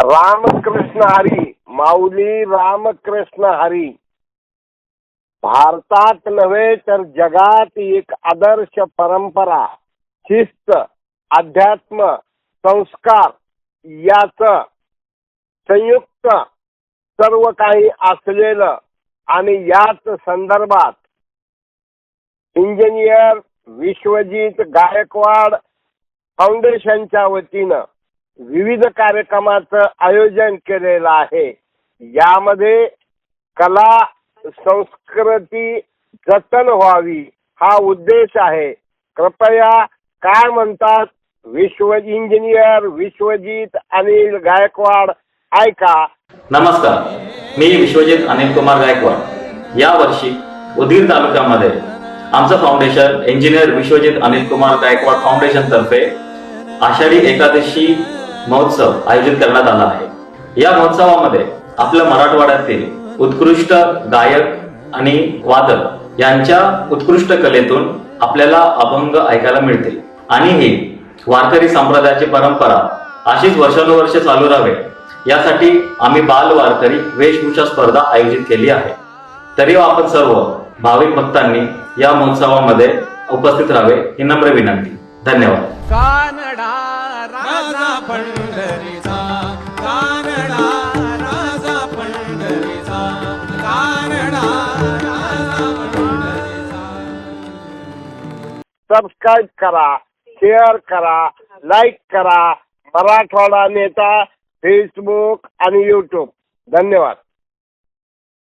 रामकृष्ण हरी माऊली रामकृष्ण हरी. भारतात नव्हे तर जगात एक आदर्श परंपरा शिस्त अध्यात्म संस्कार याच संयुक्त सर्व काही असलेलं आणि याच संदर्भात इंजिनियर विश्वजित गायकवाड फाउंडेशनच्या वतीनं विविध कार्यक्रमाचं आयोजन केलेलं आहे. यामध्ये कला संस्कृती जतन व्हावी हा उद्देश आहे. कृपया काय म्हणतात? विश्व इंजिनियर विश्वजित अनिल गायकवाड ऐका. नमस्कार. मी विश्वजित अनिल कुमार गायकवाड. या वर्षी उदगीर तालुक्यामध्ये आमचं foundation engineer Vishwajit Anil Kumar Gaikwad foundation तर्फे आषाढी एकादशी महोत्सव आयोजित करण्यात आला आहे. या महोत्सवामध्ये आपल्या मराठवाड्यातील उत्कृष्ट गायक आणि वादक यांच्या उत्कृष्ट कलेतून आपल्याला अभंग ऐकायला मिळतील. आणि ही वारकरी संप्रदायाची परंपरा अशीच वर्षानुवर्ष चालू राहावे यासाठी आम्ही बाल वारकरी वेशभूषा स्पर्धा आयोजित केली आहे. तरी आपण सर्व भाविक भक्तांनी या महोत्सवामध्ये उपस्थित राहावे ही नम्र विनंती. धन्यवाद. कानडा राजा पंढरीचा कानडा राजा पंढरीचा कानडा राजा पंढरीचा. सबस्क्राईब करा शेअर करा लाईक करा. मराठवाडा नेता फेसबुक आणि यूट्यूब धन्यवाद.